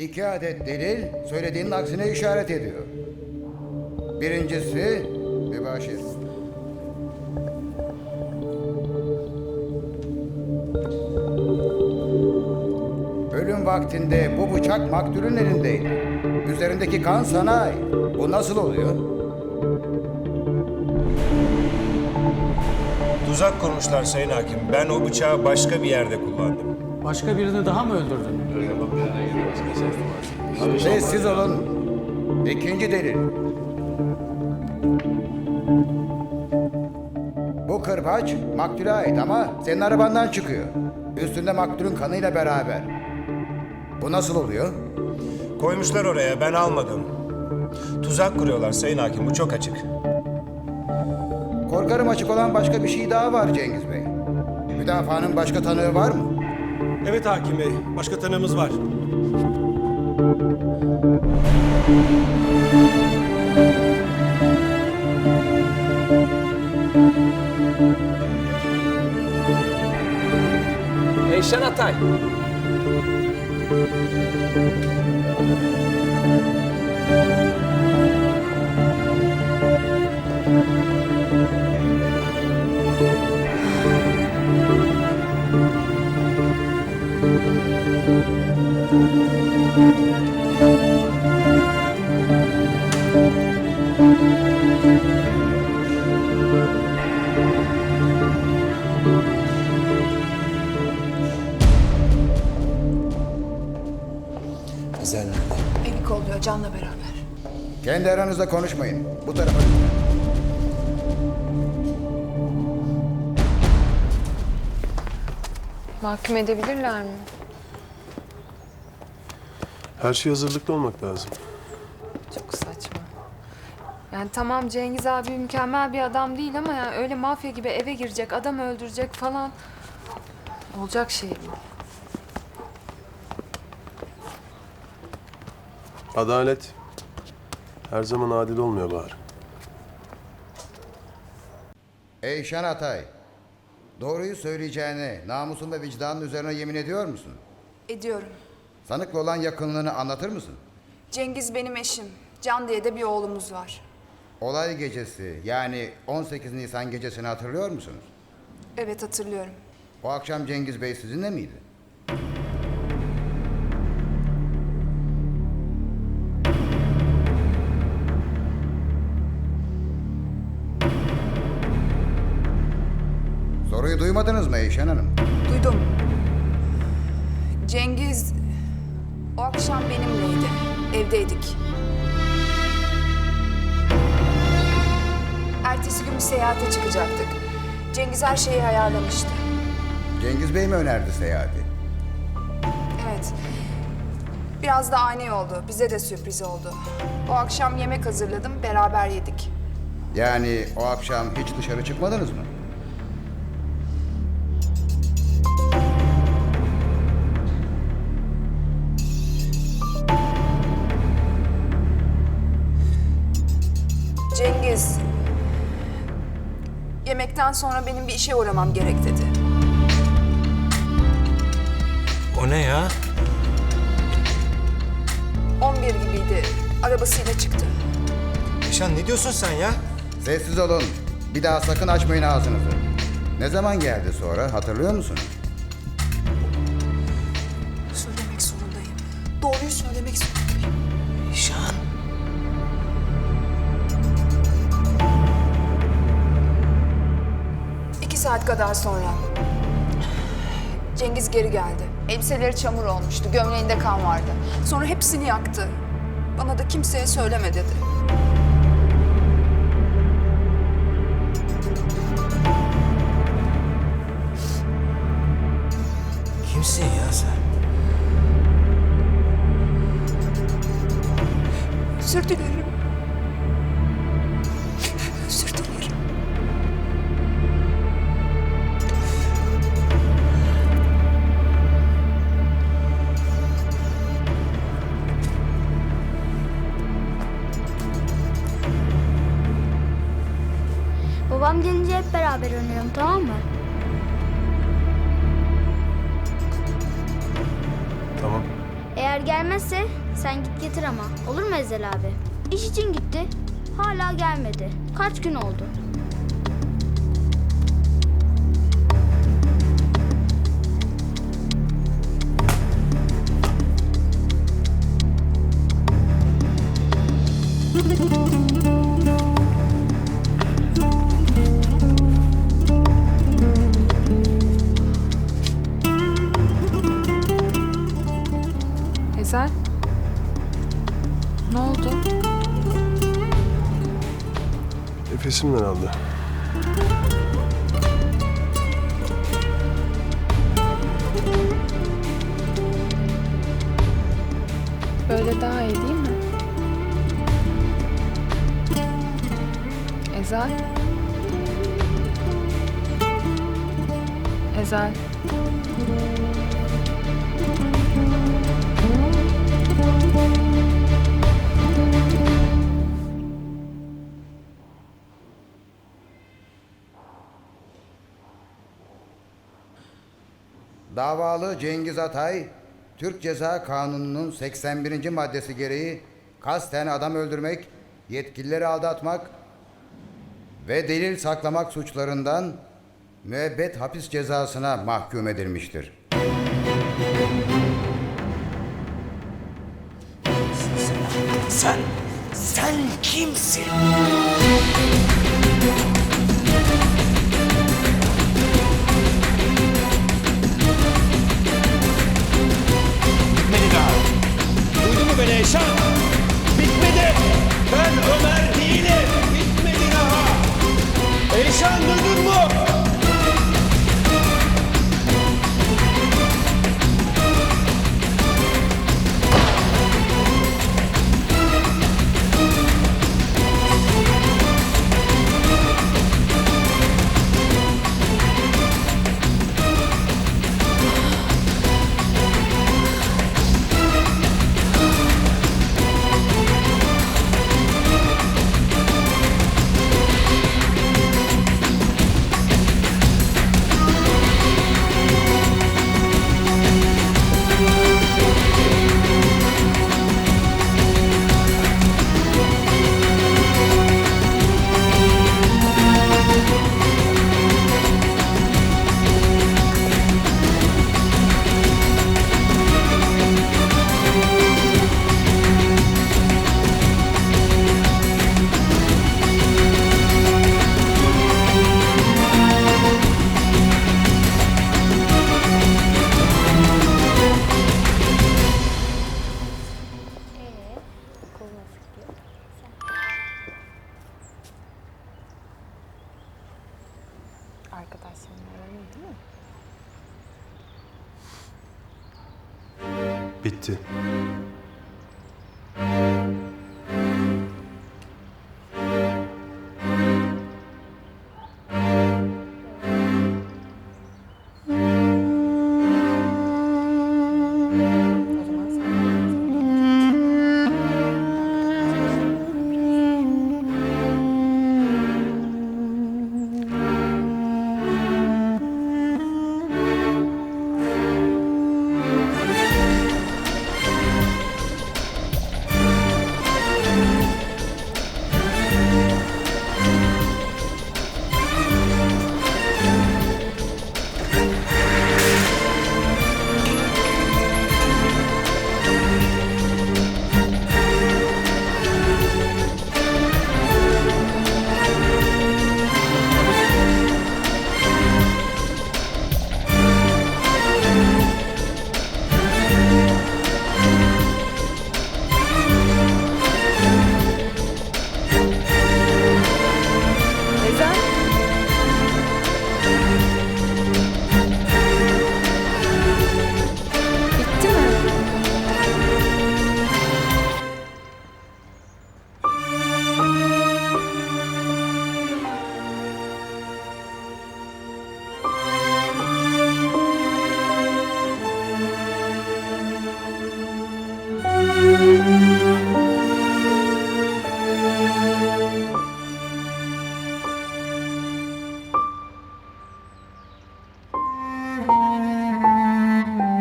İki adet delil söylediğinin aksine işaret ediyor. Birincisi mübaşir. Ölüm vaktinde bu bıçak maktulün elindeydi. Üzerindeki kan sana ait. Bu nasıl oluyor? Tuzak kurmuşlar Sayın Hakim. Ben o bıçağı başka bir yerde kullandım. Başka birini daha mı öldürdün? Sessiz olun. İkinci delil. Bu kırbaç maktule ait ama senin arabandan çıkıyor. Üstünde maktulün kanıyla beraber. Bu nasıl oluyor? Koymuşlar oraya, ben almadım. Tuzak kuruyorlar Sayın Hakim, bu çok açık. Korkarım açık olan başka bir şey daha var Cengiz Bey. Müdafaanın başka tanığı var mı? Evet hakim bey. Başka tanığımız var. Eyşan Atay. Ezel nerede? Kolluyor Can'la beraber. Kendi aranızda konuşmayın. Bu tarafa. Mahkum edebilirler mi? Her şey hazırlıklı olmak lazım. Çok saçma. Yani tamam Cengiz abi mükemmel bir adam değil ama yani öyle mafya gibi eve girecek, adam öldürecek falan. Olacak şey mi? Adalet her zaman adil olmuyor Bahar. Eyşan Atay. Doğruyu söyleyeceğine, namusun ve vicdanın üzerine yemin ediyor musun? Ediyorum. Sanıkla olan yakınlığını anlatır mısın? Cengiz benim eşim. Can diye de bir oğlumuz var. Olay gecesi yani 18 Nisan gecesini hatırlıyor musunuz? Evet hatırlıyorum. O akşam Cengiz Bey sizinle miydi? Soruyu duymadınız mı Eyşan Hanım? Duydum. Cengiz o akşam benimleydi. Evdeydik. Ertesi gün bir seyahate çıkacaktık. Cengiz her şeyi ayarlamıştı. Cengiz Bey mi önerdi seyahati? Evet. Biraz da ani oldu. Bize de sürpriz oldu. O akşam yemek hazırladım, beraber yedik. Yani o akşam hiç dışarı çıkmadınız mı? Yemekten sonra benim bir işe uğramam gerek dedi. O ne ya? 11 gibiydi. Arabasıyla çıktı. Eşan ne diyorsun sen ya? Sessiz olun. Bir daha sakın açmayın ağzınızı. Ne zaman geldi sonra hatırlıyor musunuz? Saat kadar sonra. Cengiz geri geldi. Elbiseleri çamur olmuştu. Gömleğinde kan vardı. Sonra hepsini yaktı. Bana da kimseye söyleme dedi. Beraber oynayalım tamam mı? Tamam. Eğer gelmezse sen git getir ama. Olur mu Ezel abi? İş için gitti. Hala gelmedi. Kaç gün oldu? Ezel? Ne oldu? Nefesim daraldı. Böyle daha iyi değil mi? Ezel? Ezel? Davalı Cengiz Atay, Türk Ceza Kanunu'nun 81. maddesi gereği kasten adam öldürmek, yetkilileri aldatmak ve delil saklamak suçlarından müebbet hapis cezasına mahkum edilmiştir. Sen, sen kimsin? Eşan duydun Arkadaşlarımla değil mi? Bitti.